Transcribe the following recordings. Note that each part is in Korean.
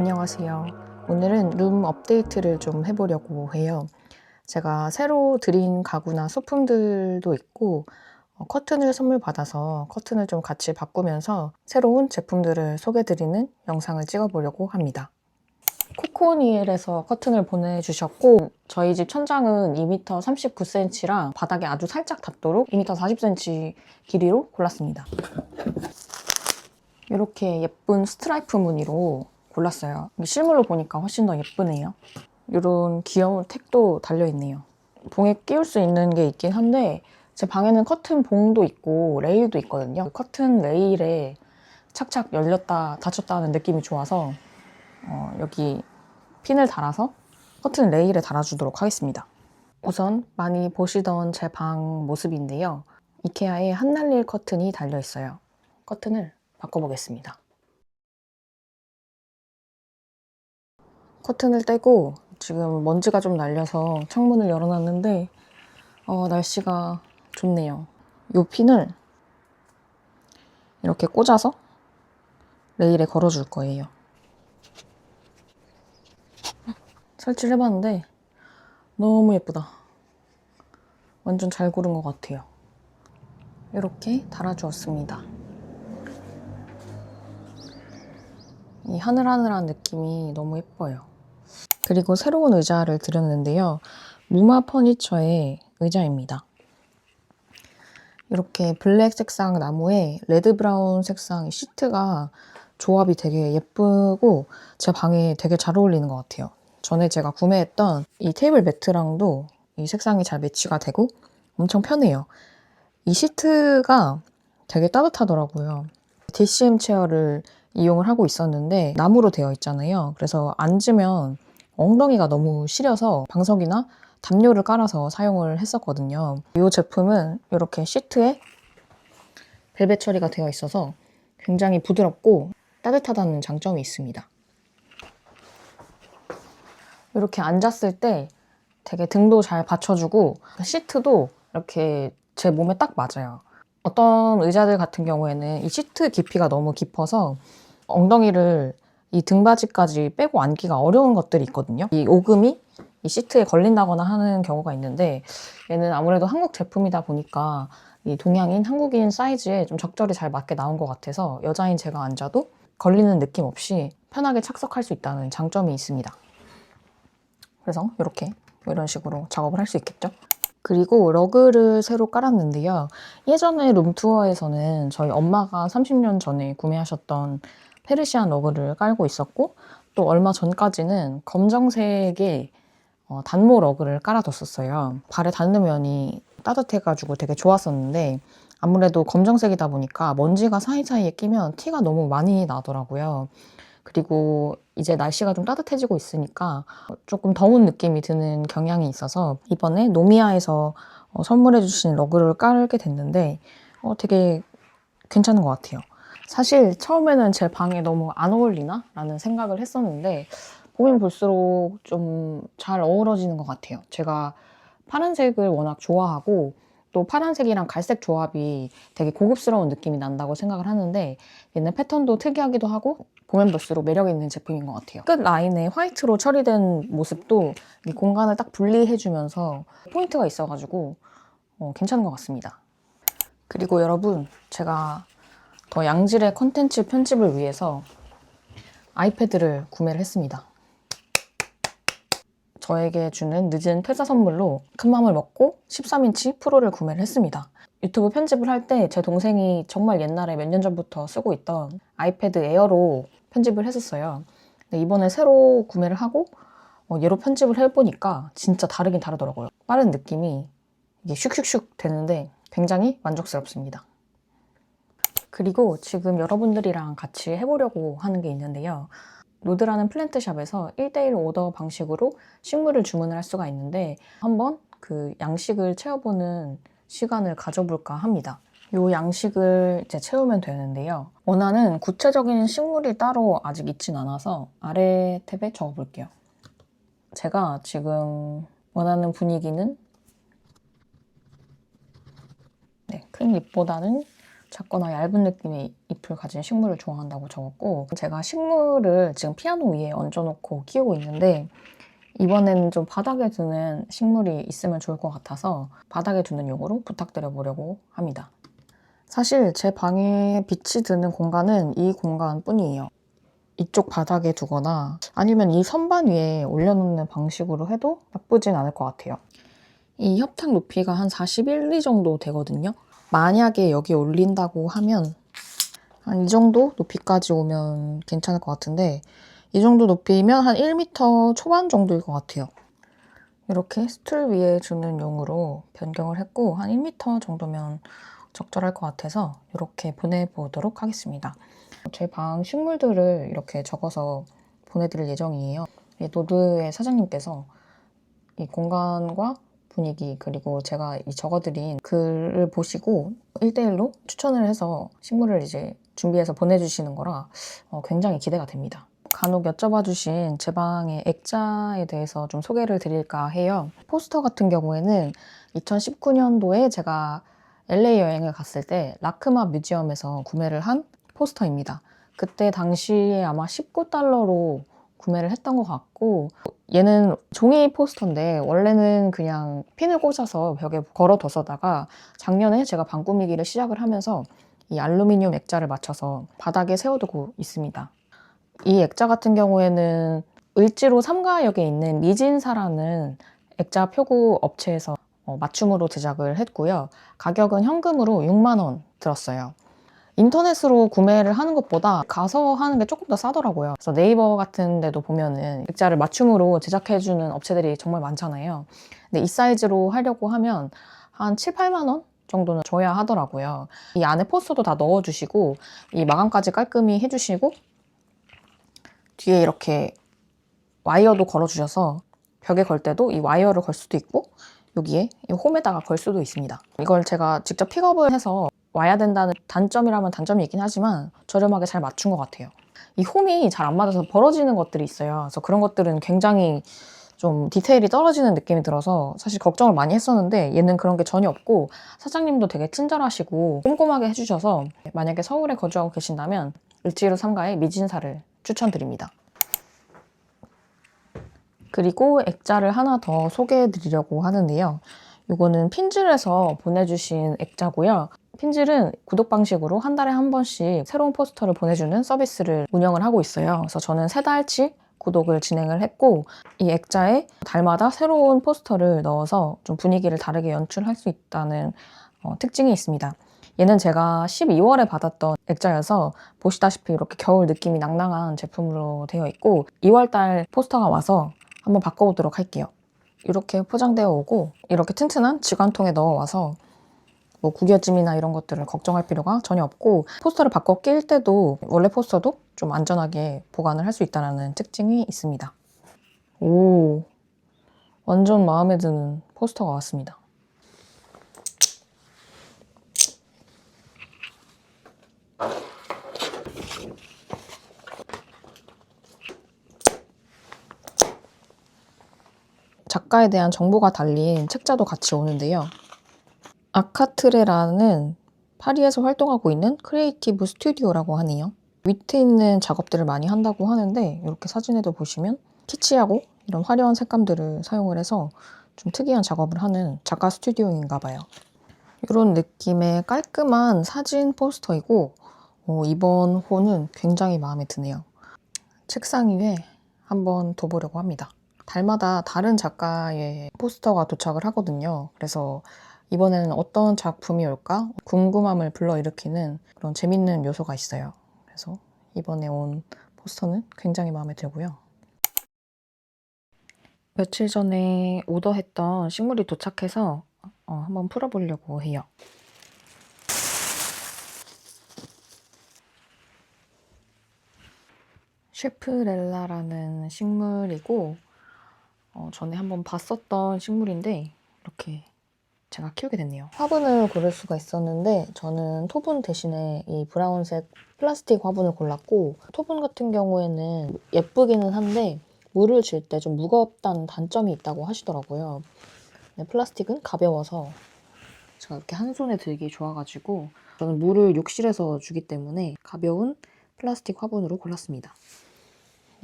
안녕하세요. 오늘은 룸 업데이트를 좀 해보려고 해요. 제가 새로 들인 가구나 소품들도 있고 어, 커튼을 선물 받아서 커튼을 좀 같이 바꾸면서 새로운 제품들을 소개드리는 영상을 찍어보려고 합니다. 코코니엘에서 커튼을 보내주셨고 저희 집 천장은 2m 39cm랑 바닥에 아주 살짝 닿도록 2m 40cm 길이로 골랐습니다. 이렇게 예쁜 스트라이프 무늬로 골랐어요. 실물로 보니까 훨씬 더 예쁘네요. 이런 귀여운 택도 달려있네요. 봉에 끼울 수 있는 게 있긴 한데 제 방에는 커튼 봉도 있고 레일도 있거든요. 커튼 레일에 착착 열렸다 닫혔다 하는 느낌이 좋아서 어, 여기 핀을 달아서 커튼 레일에 달아주도록 하겠습니다. 우선 많이 보시던 제 방 모습인데요. 이케아에 한날릴 커튼이 달려있어요. 커튼을 바꿔보겠습니다. 커튼을 떼고 지금 먼지가 좀 날려서 창문을 열어놨는데 어, 날씨가 좋네요. 이 핀을 이렇게 꽂아서 레일에 걸어줄 거예요. 설치를 해봤는데 너무 예쁘다. 완전 잘 고른 것 같아요. 이렇게 달아주었습니다. 이 하늘하늘한 느낌이 너무 예뻐요. 그리고 새로운 의자를 드렸는데요. 무마 퍼니처의 의자입니다. 이렇게 블랙 색상 나무에 레드 브라운 색상 시트가 조합이 되게 예쁘고 제 방에 되게 잘 어울리는 것 같아요. 전에 제가 구매했던 이 테이블 매트랑도 이 색상이 잘 매치가 되고 엄청 편해요. 이 시트가 되게 따뜻하더라고요. DCM 체어를 이용을 하고 있었는데 나무로 되어 있잖아요. 그래서 앉으면 엉덩이가 너무 시려서 방석이나 담요를 깔아서 사용을 했었거든요. 이 제품은 이렇게 시트에 벨벳 처리가 되어 있어서 굉장히 부드럽고 따뜻하다는 장점이 있습니다. 이렇게 앉았을 때 되게 등도 잘 받쳐주고 시트도 이렇게 제 몸에 딱 맞아요. 어떤 의자들 같은 경우에는 이 시트 깊이가 너무 깊어서 엉덩이를 이 등받이까지 빼고 앉기가 어려운 것들이 있거든요. 이 오금이 이 시트에 걸린다거나 하는 경우가 있는데 얘는 아무래도 한국 제품이다 보니까 이 동양인 한국인 사이즈에 좀 적절히 잘 맞게 나온 것 같아서 여자인 제가 앉아도 걸리는 느낌 없이 편하게 착석할 수 있다는 장점이 있습니다. 그래서 이렇게 이런 식으로 작업을 할 수 있겠죠. 그리고 러그를 새로 깔았는데요. 예전에 룸투어에서는 저희 엄마가 30년 전에 구매하셨던 페르시안 러그를 깔고 있었고 또 얼마 전까지는 검정색의 어, 단모 러그를 깔아뒀었어요. 발에 닿는 면이 따뜻해가지고 되게 좋았었는데 아무래도 검정색이다 보니까 먼지가 사이사이에 끼면 티가 너무 많이 나더라고요. 그리고 이제 날씨가 좀 따뜻해지고 있으니까 조금 더운 느낌이 드는 경향이 있어서 이번에 노미아에서 어, 선물해주신 러그를 깔게 됐는데 어, 되게 괜찮은 것 같아요. 사실 처음에는 제 방에 너무 안 어울리나? 라는 생각을 했었는데 보면 볼수록 좀 잘 어우러지는 것 같아요. 제가 파란색을 워낙 좋아하고 또 파란색이랑 갈색 조합이 되게 고급스러운 느낌이 난다고 생각을 하는데 얘는 패턴도 특이하기도 하고 보면 볼수록 매력 있는 제품인 것 같아요. 끝 라인에 화이트로 처리된 모습도 이 공간을 딱 분리해주면서 포인트가 있어가지고 어, 괜찮은 것 같습니다. 그리고 여러분 제가 더 양질의 컨텐츠 편집을 위해서 아이패드를 구매를 했습니다. 저에게 주는 늦은 퇴사 선물로 큰 맘을 먹고 13인치 프로를 구매를 했습니다. 유튜브 편집을 할 때 제 동생이 정말 옛날에 몇 년 전부터 쓰고 있던 아이패드 에어로 편집을 했었어요. 근데 이번에 새로 구매를 하고 어, 얘로 편집을 해보니까 진짜 다르긴 다르더라고요. 빠른 느낌이 이게 슉슉슉 되는데 굉장히 만족스럽습니다. 그리고 지금 여러분들이랑 같이 해보려고 하는 게 있는데요. 노드라는 플랜트샵에서 1대1 오더 방식으로 식물을 주문을 할 수가 있는데 한번 그 양식을 채워보는 시간을 가져볼까 합니다. 이 양식을 이제 채우면 되는데요. 원하는 구체적인 식물이 따로 아직 있진 않아서 아래 탭에 적어볼게요. 제가 지금 원하는 분위기는 네, 큰 잎보다는 작거나 얇은 느낌의 잎을 가진 식물을 좋아한다고 적었고 제가 식물을 지금 피아노 위에 얹어놓고 키우고 있는데 이번에는 좀 바닥에 두는 식물이 있으면 좋을 것 같아서 바닥에 두는 용으로 부탁드려 보려고 합니다. 사실 제 방에 빛이 드는 공간은 이 공간뿐이에요. 이쪽 바닥에 두거나 아니면 이 선반 위에 올려놓는 방식으로 해도 나쁘진 않을 것 같아요. 이 협탁 높이가 한 41, 2 정도 되거든요. 만약에 여기 올린다고 하면 한 이 정도 높이까지 오면 괜찮을 것 같은데 이 정도 높이면 한 1m 초반 정도일 것 같아요. 이렇게 스툴 위에 주는 용으로 변경을 했고 한 1m 정도면 적절할 것 같아서 이렇게 보내보도록 하겠습니다. 제 방 식물들을 이렇게 적어서 보내드릴 예정이에요. 이 노드의 사장님께서 이 공간과 분위기 그리고 제가 이 적어드린 글을 보시고 1대1로 추천을 해서 식물을 이제 준비해서 보내주시는 거라 어, 굉장히 기대가 됩니다. 간혹 여쭤봐 주신 제 방의 액자에 대해서 좀 소개를 드릴까 해요. 포스터 같은 경우에는 2019년도에 제가 LA 여행을 갔을 때 라크마 뮤지엄에서 구매를 한 포스터입니다. 그때 당시에 아마 19달러로 구매를 했던 것 같고 얘는 종이 포스터인데 원래는 그냥 핀을 꽂아서 벽에 걸어뒀었다가 작년에 제가 방 꾸미기를 시작을 하면서 이 알루미늄 액자를 맞춰서 바닥에 세워두고 있습니다. 이 액자 같은 경우에는 을지로 삼가역에 있는 미진사라는 액자 표구 업체에서 어, 맞춤으로 제작을 했고요. 가격은 현금으로 6만 원 들었어요. 인터넷으로 구매를 하는 것보다 가서 하는 게 조금 더 싸더라고요. 그래서 네이버 같은 데도 보면은 액자를 맞춤으로 제작해주는 업체들이 정말 많잖아요. 근데 이 사이즈로 하려고 하면 한 7, 8만 원 정도는 줘야 하더라고요. 이 안에 포스터도 다 넣어주시고 이 마감까지 깔끔히 해주시고 뒤에 이렇게 와이어도 걸어주셔서 벽에 걸 때도 이 와이어를 걸 수도 있고 여기에 이 홈에다가 걸 수도 있습니다. 이걸 제가 직접 픽업을 해서 와야 된다는 단점이라면 단점이 있긴 하지만 저렴하게 잘 맞춘 것 같아요. 이 홈이 잘 안 맞아서 벌어지는 것들이 있어요. 그래서 그런 것들은 굉장히 좀 디테일이 떨어지는 느낌이 들어서 사실 걱정을 많이 했었는데 얘는 그런 게 전혀 없고 사장님도 되게 친절하시고 꼼꼼하게 해주셔서 만약에 서울에 거주하고 계신다면 을지로 삼가의 미진사를 추천드립니다. 그리고 액자를 하나 더 소개해 드리려고 하는데요. 이거는 핀즐에서 보내주신 액자고요. 핀즐은 구독 방식으로 한 달에 한 번씩 새로운 포스터를 보내주는 서비스를 운영을 하고 있어요. 그래서 저는 세 달치 구독을 진행을 했고 이 액자에 달마다 새로운 포스터를 넣어서 좀 분위기를 다르게 연출할 수 있다는 어, 특징이 있습니다. 얘는 제가 12월에 받았던 액자여서 보시다시피 이렇게 겨울 느낌이 낭낭한 제품으로 되어 있고 2월달 포스터가 와서 한번 바꿔보도록 할게요. 이렇게 포장되어 오고 이렇게 튼튼한 지관통에 넣어와서 뭐 구겨짐이나 이런 것들을 걱정할 필요가 전혀 없고 포스터를 바꿔 낄 때도 원래 포스터도 좀 안전하게 보관을 할 수 있다는 특징이 있습니다. 오, 완전 마음에 드는 포스터가 왔습니다. 작가에 대한 정보가 달린 책자도 같이 오는데요. 아카트레라는 파리에서 활동하고 있는 크리에이티브 스튜디오라고 하네요. 위트 있는 작업들을 많이 한다고 하는데 이렇게 사진에도 보시면 키치하고 이런 화려한 색감들을 사용을 해서 좀 특이한 작업을 하는 작가 스튜디오인가 봐요. 이런 느낌의 깔끔한 사진 포스터이고 어, 이번 호는 굉장히 마음에 드네요. 책상 위에 한번 둬보려고 합니다. 달마다 다른 작가의 포스터가 도착을 하거든요. 그래서 이번에는 어떤 작품이 올까 궁금함을 불러일으키는 그런 재밌는 요소가 있어요. 그래서 이번에 온 포스터는 굉장히 마음에 들고요. 며칠 전에 오더했던 식물이 도착해서 어, 한번 풀어보려고 해요. 쉐프렐라라는 식물이고 어, 전에 한번 봤었던 식물인데 이렇게 제가 키우게 됐네요. 화분을 고를 수가 있었는데 저는 토분 대신에 이 브라운색 플라스틱 화분을 골랐고 토분 같은 경우에는 예쁘기는 한데 물을 줄 때 좀 무겁다는 단점이 있다고 하시더라고요. 플라스틱은 가벼워서 제가 이렇게 한 손에 들기 좋아가지고 저는 물을 욕실에서 주기 때문에 가벼운 플라스틱 화분으로 골랐습니다.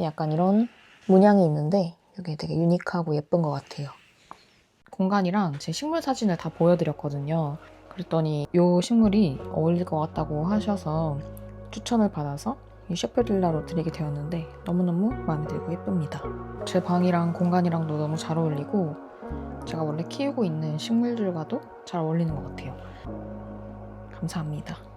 약간 이런 문양이 있는데 이게 되게 유니크하고 예쁜 것 같아요. 공간이랑 제 식물 사진을 다 보여드렸거든요. 그랬더니 이 식물이 어울릴 것 같다고 하셔서 추천을 받아서 이 셰프릴라로 드리게 되었는데 너무너무 마음에 들고 예쁩니다. 제 방이랑 공간이랑도 너무 잘 어울리고 제가 원래 키우고 있는 식물들과도 잘 어울리는 것 같아요. 감사합니다.